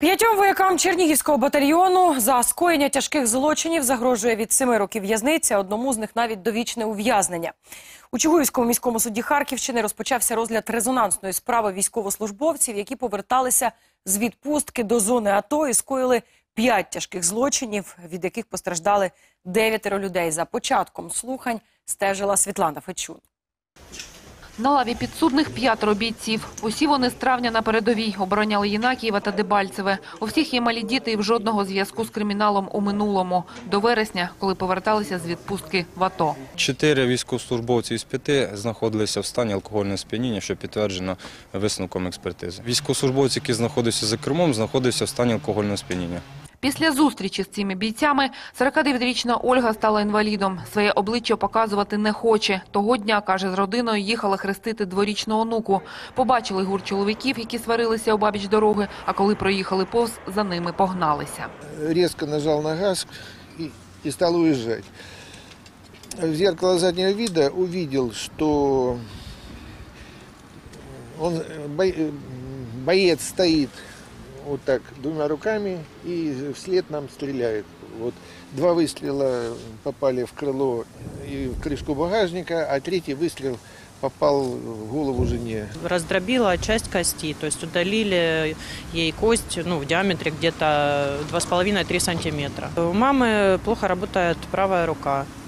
П'ятьом воякам Чернігівського батальйону за скоєння тяжких злочинів загрожує від семи років в'язниці, одному з них навіть довічне ув'язнення. У Чугуївському міському суді Харківщини розпочався розгляд резонансної справи військовослужбовців, які поверталися з відпустки до зони АТО і скоїли п'ять тяжких злочинів, від яких постраждали дев'ятеро людей. За початком слухань стежила Світлана Фечун. На лаві підсудних п'ятеро бійців. Усі вони з травня на передовій обороняли Єнакієва та Дебальцеве. У всіх є малі діти і в жодного зв'язку з криміналом у минулому. До вересня, коли поверталися з відпустки в АТО. Чотири військовослужбовці із п'яти знаходилися в стані алкогольного сп'яніння, що підтверджено висновком експертизи. Військовослужбовець, який знаходився за кермом, знаходився в стані алкогольного сп'яніння. Після зустрічі з цими бійцями 49-річна Ольга стала інвалідом. Своє обличчя показувати не хоче. Того дня, каже, з родиною їхала хрестити дворічну онуку. Побачили гурт чоловіків, які сварилися обабіч дороги, а коли проїхали повз, за ними погналися. резко нажал на газ и, и стал уезжать. В зеркало заднего вида увидел, что он, э, бо- боец стоит вот так двумя руками и вслед нам стреляет. Вот два выстрела попали в крыло и в крышку багажника, а третий выстрел попал в голову жене. раздробила часть кости, то есть удалили ей кость ну, в диаметре где-то 2,5-3 сантиметра. У мамы плохо работает правая рука э,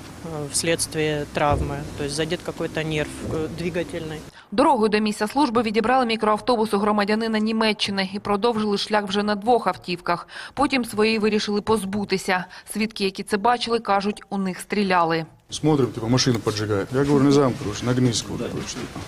вследствие травмы, то есть задет какой-то нерв э, двигательный. Дорогою до місця служби відібрали мікроавтобус у громадянина Німеччини і продовжили шлях вже на двох автівках. Потім свої вирішили позбутися. Свідки, які це бачили, кажуть, у них стріляли. Смотрим, типа машину поджигает. Я говорю, не замку, короче, нагнись, вот, короче, типа.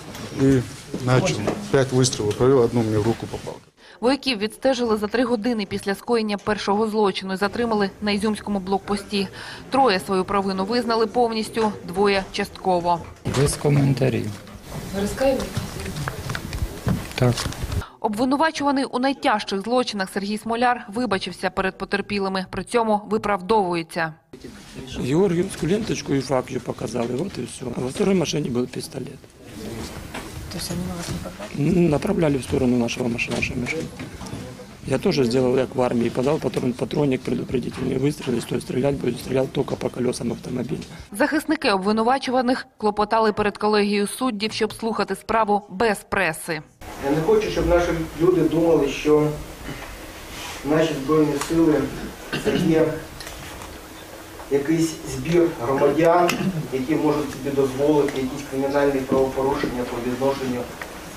И начал. Пять выстрелов провел, одну мне в руку попал. Вояків відстежили за три години після скоєння першого злочину і затримали на Ізюмському блокпості. Троє свою провину визнали повністю, двоє – частково. Без коментарів. Так. Обвинувачуваний у найтяжчих злочинах Сергій Смоляр вибачився перед потерпілими, при цьому виправдовується. Георгиевскую ленточку и факт ее показал, и вот и все. А во второй машине был пистолет. То есть они на вас не М, Направляли в сторону нашего машины, нашей машины. Я тоже сделал, как в армии, подал патрон, патронник предупредительный выстрел, если стрелять будет, стрелял только по колесам автомобиля. Захисники обвинувачуваних клопотали перед колегією суддів, щоб слухати справу без преси. Я не хочу, щоб наші люди думали, що наші Збройні сили це є якийсь збір громадян, які можуть собі дозволити якісь кримінальні правопорушення по відношенню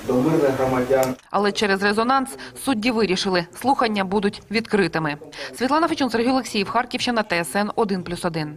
до мирних громадян. Але через резонанс судді вирішили, слухання будуть відкритими. Світлана Фечун, Сергій Олексіїв, Харківщина, ТСН 1+,1.